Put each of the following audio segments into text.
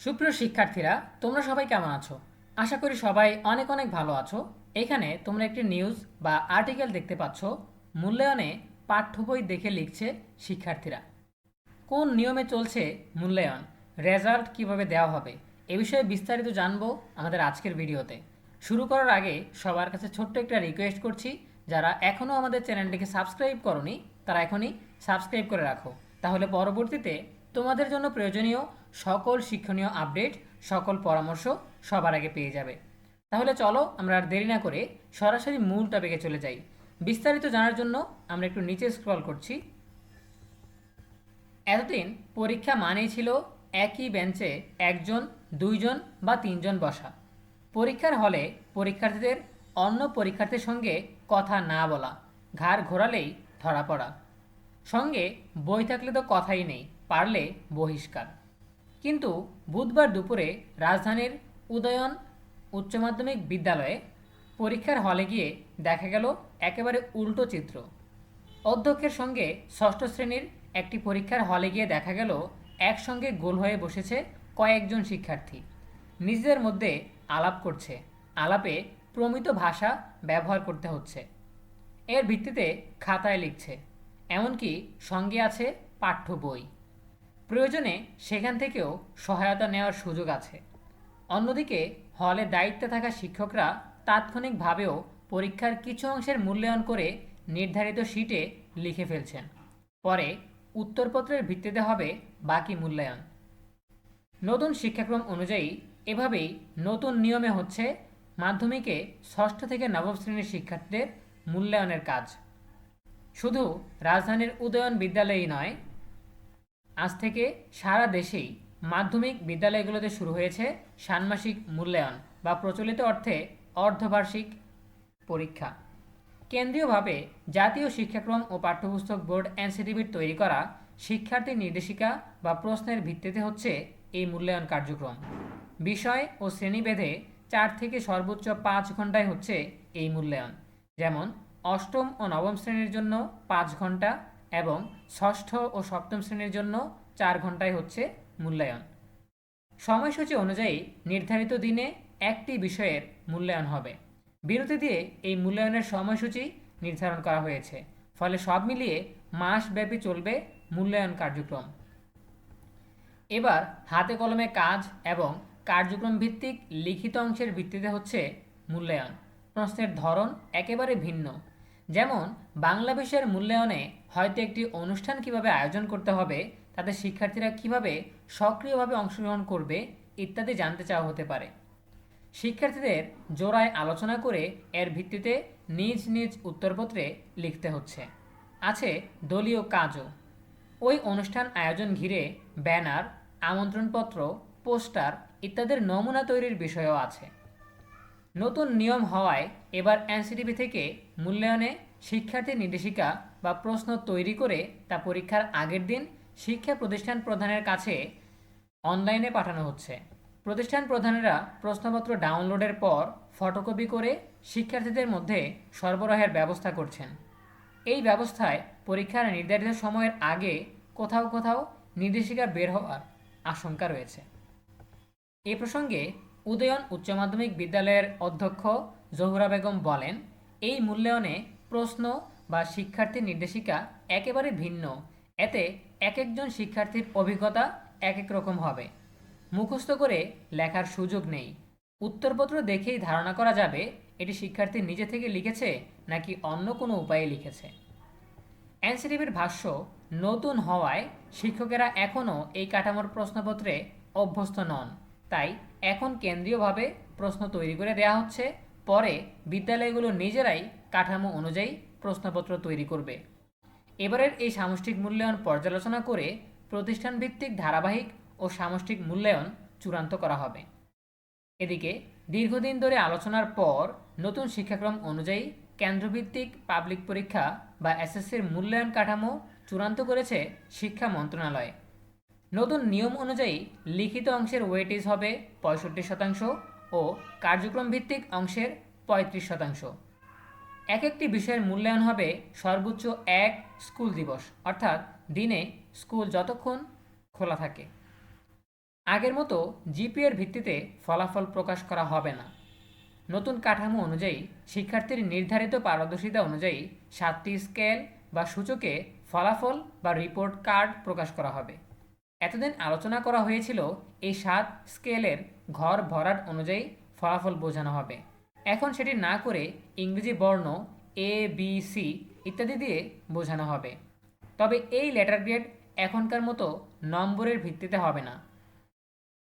সুপ্রিয় শিক্ষার্থীরা, তোমরা সবাই কেমন আছো? আশা করি সবাই অনেক অনেক ভালো আছো। এখানে তোমরা একটি নিউজ বা আর্টিকেল দেখতে পাচ্ছ। মূল্যায়নে পাঠ্য বই দেখে লিখছে শিক্ষার্থীরা। কোন নিয়মে চলছে মূল্যায়ন? রেজাল্ট কীভাবে দেওয়া হবে? এ বিষয়ে বিস্তারিত জানব আমাদের আজকের ভিডিওতে। শুরু করার আগে সবার কাছে ছোট্ট একটা রিকোয়েস্ট করছি। যারা এখনও আমাদের চ্যানেলটিকে সাবস্ক্রাইব করনি, তারা এখনই সাবস্ক্রাইব করে রাখো। তাহলে পরবর্তীতে তোমাদের জন্য প্রয়োজনীয় সকল শিক্ষণীয় আপডেট, সকল পরামর্শ সবার আগে পেয়ে যাবে। তাহলে চলো আমরা আর দেরি না করে সরাসরি মূল টপিকে চলে যাই। বিস্তারিত জানার জন্য আমরা একটু নিচে স্ক্রল করছি। এতদিন পরীক্ষা মানেই ছিল একই বেঞ্চে একজন, দুইজন বা তিনজন বসা। পরীক্ষার হলে পরীক্ষার্থীদের অন্য পরীক্ষার্থীর সঙ্গে কথা না বলা, ঘাড় ঘোরালেই ধরা পড়া। সঙ্গে বই থাকলে তো কথাই নেই। পারলে বহিষ্কার। কিন্তু বুধবার দুপুরে রাজধানীর উদয়ন উচ্চ মাধ্যমিক বিদ্যালয়ে পরীক্ষার হলে গিয়ে দেখা গেল একেবারে উল্টো চিত্র। অধ্যক্ষের সঙ্গে ষষ্ঠ শ্রেণির একটি পরীক্ষার হলে গিয়ে দেখা গেল একসঙ্গে গোল হয়ে বসেছে কয়েকজন শিক্ষার্থী। নিজেদের মধ্যে আলাপ করছে। আলাপে প্রমিত ভাষা ব্যবহার করতে হচ্ছে। এর ভিত্তিতে খাতায় লিখছে। এমনকি সঙ্গে আছে পাঠ্য বই। প্রয়োজনে সেখান থেকেও সহায়তা নেওয়ার সুযোগ আছে। অন্যদিকে, হলে দায়িত্বে থাকা শিক্ষকরা তাৎক্ষণিকভাবেও পরীক্ষার কিছু অংশের মূল্যায়ন করে নির্ধারিত শিটে লিখে ফেলছেন। পরে উত্তরপত্রের ভিত্তিতে হবে বাকি মূল্যায়ন। নতুন শিক্ষাক্রম অনুযায়ী এভাবেই নতুন নিয়মে হচ্ছে মাধ্যমিকে ষষ্ঠ থেকে নবম শ্রেণির শিক্ষার্থীদের মূল্যায়নের কাজ। শুধু রাজধানীর উদয়ন বিদ্যালয়ই নয় আজ থেকে সারা দেশেই মাধ্যমিক বিদ্যালয়গুলোতে শুরু হয়েছে ষান্মাসিক মূল্যায়ন বা প্রচলিত অর্থে অর্ধবার্ষিক পরীক্ষা। কেন্দ্রীয়ভাবে জাতীয় শিক্ষাক্রম ও পাঠ্যপুস্তক বোর্ড এনসিটিভির তৈরি করা শিক্ষার্থী নির্দেশিকা বা প্রশ্নের ভিত্তিতে হচ্ছে এই মূল্যায়ন কার্যক্রম। বিষয় ও শ্রেণীভেদে চার থেকে সর্বোচ্চ পাঁচ ঘন্টায় হচ্ছে এই মূল্যায়ন। যেমন অষ্টম ও নবম শ্রেণির জন্য পাঁচ ঘণ্টা এবং ষষ্ঠ ও সপ্তম শ্রেণির জন্য চার ঘন্টায় হচ্ছে মূল্যায়ন। সময়সূচি অনুযায়ী নির্ধারিত দিনে একটি বিষয়ের মূল্যায়ন হবে। বিরতি দিয়ে এই মূল্যায়নের সময়সূচি নির্ধারণ করা হয়েছে। ফলে সব মিলিয়ে মাসব্যাপী চলবে মূল্যায়ন কার্যক্রম। এবার হাতে কলমে কাজ এবং কার্যক্রম ভিত্তিক লিখিত অংশের ভিত্তিতে হচ্ছে মূল্যায়ন। প্রশ্নের ধরন একেবারে ভিন্ন। যেমন, বাংলা বিষয়ের মূল্যায়নে হয়তো একটি অনুষ্ঠান কীভাবে আয়োজন করতে হবে, তাতে শিক্ষার্থীরা কীভাবে সক্রিয়ভাবে অংশগ্রহণ করবে ইত্যাদি জানতে চাওয়া হতে পারে। শিক্ষার্থীদের জোড়ায় আলোচনা করে এর ভিত্তিতে নিজ নিজ উত্তরপত্রে লিখতে হচ্ছে। আছে দলীয় কাজও। ওই অনুষ্ঠান আয়োজন ঘিরে ব্যানার, আমন্ত্রণপত্র, পোস্টার ইত্যাদির নমুনা তৈরির বিষয়ও আছে। নতুন নিয়ম হওয়ায় এবার এনসিটিভি থেকে মূল্যায়নে শিক্ষার্থী নির্দেশিকা বা প্রশ্ন তৈরি করে তা পরীক্ষার আগের দিন শিক্ষা প্রতিষ্ঠান প্রধানের কাছে অনলাইনে পাঠানো হচ্ছে। প্রতিষ্ঠান প্রধানেরা প্রশ্নপত্র ডাউনলোডের পর ফটোকপি করে শিক্ষার্থীদের মধ্যে সরবরাহের ব্যবস্থা করছেন। এই ব্যবস্থায় পরীক্ষার নির্ধারিত সময়ের আগে কোথাও কোথাও নির্দেশিকা বের হওয়ার আশঙ্কা রয়েছে। এ প্রসঙ্গে উদয়ন উচ্চ মাধ্যমিক বিদ্যালয়ের অধ্যক্ষ জহুরা বেগম বলেন, এই মূল্যায়নে প্রশ্ন বা শিক্ষার্থী নির্দেশিকা একেবারে ভিন্ন। এতে এক একজন শিক্ষার্থীর অভিজ্ঞতা এক এক রকম হবে। মুখস্থ করে লেখার সুযোগ নেই। উত্তরপত্র দেখেই ধারণা করা যাবে, এটি শিক্ষার্থী নিজে থেকে লিখেছে নাকি অন্য কোনো উপায়ে লিখেছে। এনসিটিভির ভাষ্য, নতুন হওয়ায় শিক্ষকেরা এখনও এই কাঠামোর প্রশ্নপত্রে অভ্যস্ত নন। তাই এখন কেন্দ্রীয়ভাবে প্রশ্ন তৈরি করে দেওয়া হচ্ছে, পরে বিদ্যালয়গুলো নিজেরাই কাঠামো অনুযায়ী প্রশ্নপত্র তৈরি করবে। এবারের এই সামষ্টিক মূল্যায়ন পর্যালোচনা করে প্রতিষ্ঠান ভিত্তিক ধারাবাহিক ও সামষ্টিক মূল্যায়ন চূড়ান্ত করা হবে। এদিকে, দীর্ঘদিন ধরে আলোচনার পর নতুন শিক্ষাক্রম অনুযায়ী কেন্দ্রভিত্তিক পাবলিক পরীক্ষা বা এসএসসির মূল্যায়ন কাঠামো চূড়ান্ত করেছে শিক্ষা মন্ত্রণালয়। নতুন নিয়ম অনুযায়ী লিখিত অংশের ওয়েটেজ হবে পঁয়ষট্টি শতাংশ ও কার্যক্রম ভিত্তিক অংশের পঁয়ত্রিশ শতাংশ। এক একটি বিষয়ের মূল্যায়ন হবে সর্বোচ্চ এক স্কুল দিবস, অর্থাৎ দিনে স্কুল যতক্ষণ খোলা থাকে। আগের মতো জিপিএর ভিত্তিতে ফলাফল প্রকাশ করা হবে না। নতুন কাঠামো অনুযায়ী শিক্ষার্থীর নির্ধারিত পারদর্শিতা অনুযায়ী সাতটি স্কেল বা সূচকে ফলাফল বা রিপোর্ট কার্ড প্রকাশ করা হবে। এতদিন আলোচনা করা হয়েছিল এই সাত স্কেলের ঘর ভরাট অনুযায়ী ফলাফল বোঝানো হবে। এখন সেটি না করে ইংরেজি বর্ণ এ বি সি ইত্যাদি দিয়ে বোঝানো হবে। তবে এই লেটার গ্রেড এখনকার মতো নম্বরের ভিত্তিতে হবে না।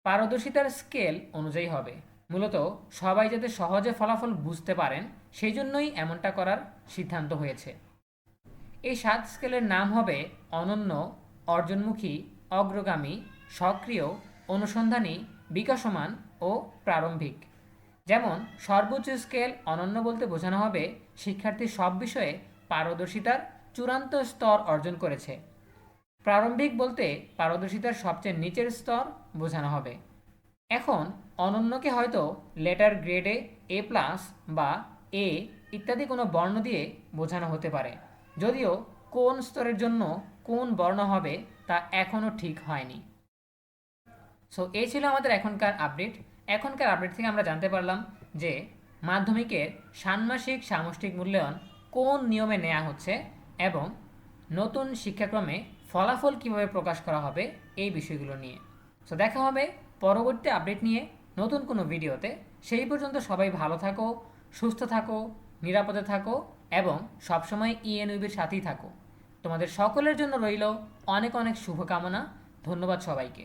পারদর্শিতার স্কেল অনুযায়ী হবে। মূলত সবাই যাতে সহজে ফলাফল বুঝতে পারেন, সেই জন্যই এমনটা করার সিদ্ধান্ত হয়েছে। এই সাত স্কেলের নাম হবে অনন্য অর্জনমুখী অগ্রগামী, সক্রিয়, অনুসন্ধানী, বিকাশমান ও প্রারম্ভিক। যেমন, সর্বোচ্চ স্কেল অনন্য বলতে বোঝানো হবে শিক্ষার্থী সব বিষয়ে পারদর্শিতার চূড়ান্ত স্তর অর্জন করেছে। প্রারম্ভিক বলতে পারদর্শিতার সবচেয়ে নিচের স্তর বোঝানো হবে। এখন, অনন্যকে হয়তো লেটার গ্রেডে এ প্লাস বা এ ইত্যাদি কোনো বর্ণ দিয়ে বোঝানো হতে পারে। যদিও কোন স্তরের জন্য কোন বর্ণ হবে তা এখনও ঠিক হয়নি। সো এই ছিল আমাদের এখনকার আপডেট এখনকার আপডেট থেকে আমরা জানতে পারলাম যে মাধ্যমিকের ষান্মাসিক সামষ্টিক মূল্যায়ন কোন নিয়মে নেওয়া হচ্ছে এবং নতুন শিক্ষাক্রমে ফলাফল কীভাবে প্রকাশ করা হবে এই বিষয়গুলো নিয়ে। সো দেখা হবে পরবর্তী আপডেট নিয়ে নতুন কোনো ভিডিওতে। সেই পর্যন্ত সবাই ভালো থাকো, সুস্থ থাকো, নিরাপদে থাকো এবং সবসময় ইএনইবির সাথেই থাকো। তোমাদের সকলের জন্য রইল অনেক অনেক শুভকামনা। ধন্যবাদ সবাইকে।